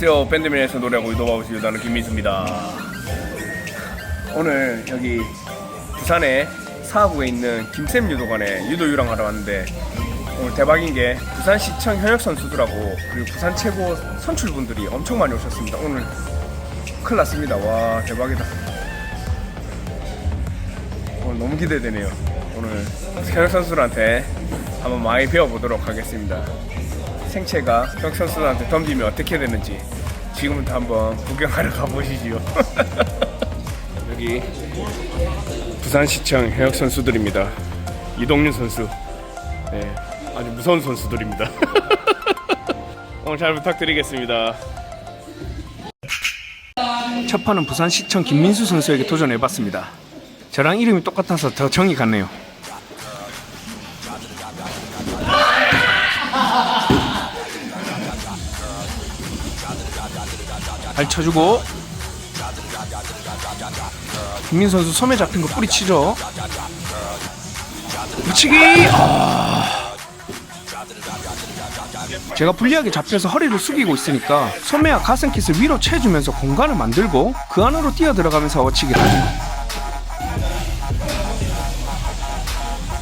안녕하세요. 밴드맨에서 노래하고 있는 나는 김민수입니다. 오늘 여기 부산에 사하구에 있는 김쌤 유도관에 유도 유랑하러 왔는데 오늘 대박인 게 부산시청 현역 선수들하고 그리고 부산 최고 선출분들이 엄청 많이 오셨습니다. 오늘 큰일 났습니다. 와 대박이다. 오늘 너무 기대되네요. 오늘 현역 선수들한테 한번 많이 배워보도록 하겠습니다. 생체가 형 선수들한테 덤비면 어떻게 되는지 지금부터 한번 구경하러 가보시지요. 여기 부산시청 현역 선수들입니다. 이동윤 선수, 네, 아주 무서운 선수들입니다. 오늘 잘 부탁드리겠습니다. 첫 판은 부산시청 김민수 선수에게 도전해봤습니다. 저랑 이름이 똑같아서 더 정이 갔네요. 발 쳐주고. 김민 선수 섬에 잡힌 거 뿌리치죠. 미치기. 아. 제가 불리하게 잡혀서 허리를 숙이고 있으니까 소매와 가슴킷을 위로 채주면서 공간을 만들고 그 안으로 뛰어 들어가면서 어치기를 하죠.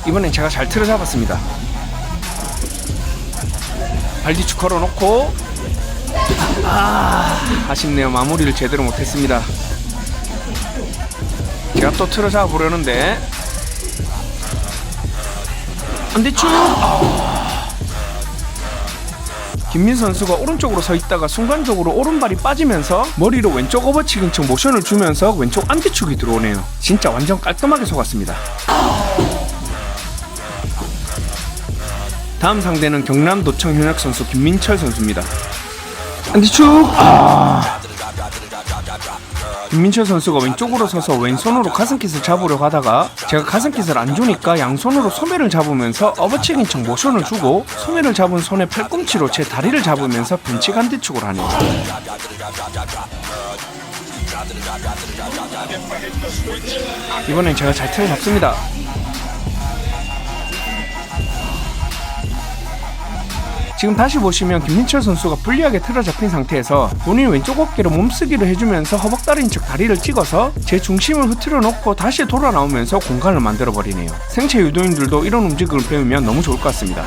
이번엔 제가 잘 틀어 잡았습니다. 발뒤축 걸어놓고. 아, 아쉽네요. 마무리를 제대로 못했습니다. 제가 또 틀어 잡아 보려는데 안대축. 아. 김민 선수가 오른쪽으로 서 있다가 순간적으로 오른발이 빠지면서 머리로 왼쪽 오버치긴 척 모션을 주면서 왼쪽 안대축이 들어오네요. 진짜 완전 깔끔하게 속았습니다. 다음 상대는 경남 도청 현역 선수 김민철 선수입니다. 안기축 아. 김민철 선수가 왼쪽으로 서서 왼손으로 가슴킷을 잡으려고 하다가 제가 가슴킷을 안 주니까 양손으로 소매를 잡으면서 어버치긴 척 모션을 주고 소매를 잡은 손에 팔꿈치로 제 다리를 잡으면서 벤치 간뒤축을 하네요. 이번엔 제가 잘 틀어 잡습니다. 지금 다시 보시면 김민철 선수가 불리하게 틀어 잡힌 상태에서 본인 왼쪽 어깨로 몸쓰기를 해주면서 허벅다리인 척 다리를 찍어서 제 중심을 흐트려 놓고 다시 돌아 나오면서 공간을 만들어 버리네요. 생체 유도인들도 이런 움직임을 배우면 너무 좋을 것 같습니다.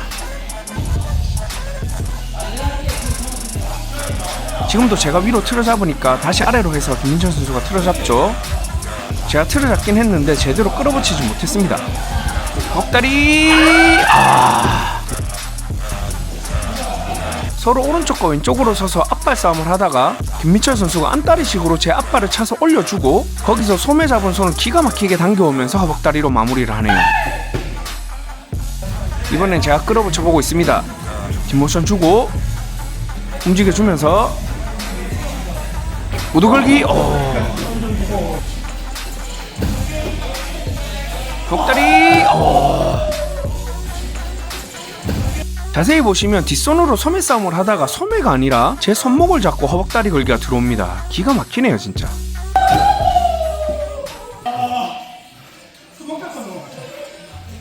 지금도 제가 위로 틀어 잡으니까 다시 아래로 해서 김민철 선수가 틀어 잡죠. 제가 틀어 잡긴 했는데 제대로 끌어붙이지 못했습니다. 벅다리 아. 서로 오른쪽과 왼쪽으로 서서 앞발 싸움을 하다가 김민철 선수가 안다리식으로 제 앞발을 차서 올려주고 거기서 소매 잡은 손을 기가 막히게 당겨오면서 허벅다리로 마무리를 하네요. 이번엔 제가 끌어붙여 보고 있습니다. 뒷모션 주고 움직여주면서 우두걸기 어. 벽다리 어. 자세히 보시면 뒷손으로 소매 싸움을 하다가 소매가 아니라 제 손목을 잡고 허벅다리 걸기가 들어옵니다. 기가 막히네요 진짜.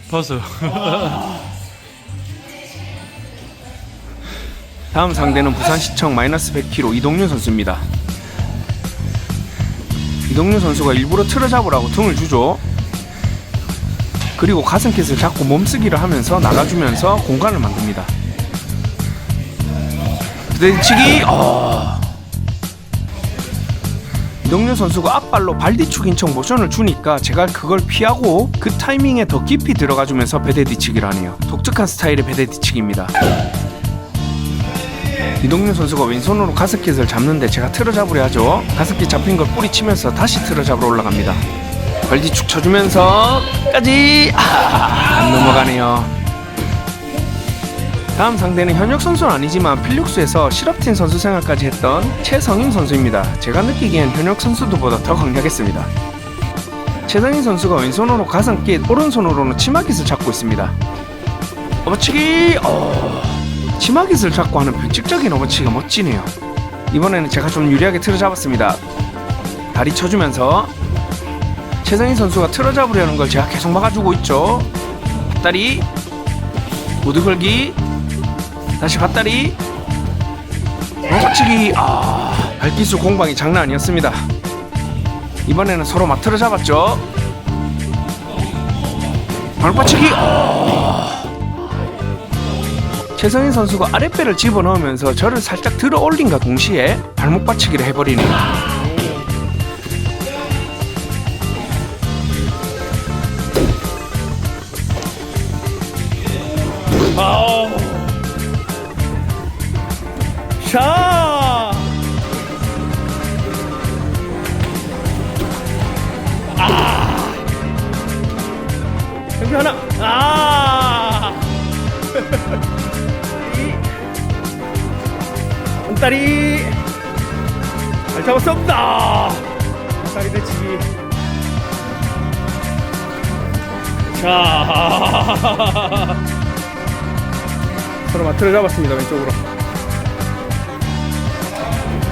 봤어요. 다음 상대는 부산시청 마이너스 100kg 이동윤 선수입니다. 이동윤 선수가 일부러 틀어 잡으라고 등을 주죠. 그리고 가슴kit을 잡고 몸쓰기를 하면서 나가주면서 공간을 만듭니다. 부대치기 어. 이동윤 선수가 앞발로 발뒤축인 척 모션을 주니까 제가 그걸 피하고 그 타이밍에 더 깊이 들어가주면서 배대 뒤치기를 하네요. 독특한 스타일의 배대 뒤치기입니다. 이동윤 선수가 왼손으로 가스킷을 잡는데 제가 틀어 잡으려 하죠. 가스킷 잡힌 걸 뿌리치면서 다시 틀어 잡으러 올라갑니다. 발뒤축 쳐주면서까지 아, 안 넘어가네요. 다음 상대는 현역 선수는 아니지만 필육수에서 실업팀 선수 생활까지 했던 최성인 선수입니다. 제가 느끼기엔 현역 선수들보다 더 강력했습니다. 최성인 선수가 왼손으로 가슴킷, 오른손으로는 치마깃을 잡고 있습니다. 어버치기, 어... 치마깃을 잡고 하는 변칙적인 어버치기가 멋지네요. 이번에는 제가 좀 유리하게 틀어 잡았습니다. 다리 쳐주면서 최성인 선수가 틀어 잡으려는 걸 제가 계속 막아주고 있죠. 밭다리, 모두 걸기, 다시 밭다리. 발목받치기 아 발기술 공방이 장난 아니었습니다 이번에는 서로 마트를 잡았죠 발목받치기 아. 최성인 선수가 아랫배를 집어넣으면서 저를 살짝 들어 올린과 동시에 발목 받치기를 해버리네요 샤. 아. 경기 하나. 아. 엉따리. 잘 잡았습니다. 엉따리 대치기. 자. 서로 마트를 잡았습니다 왼쪽으로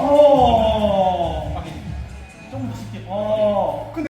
어. 좀 쉽게. 어. 근데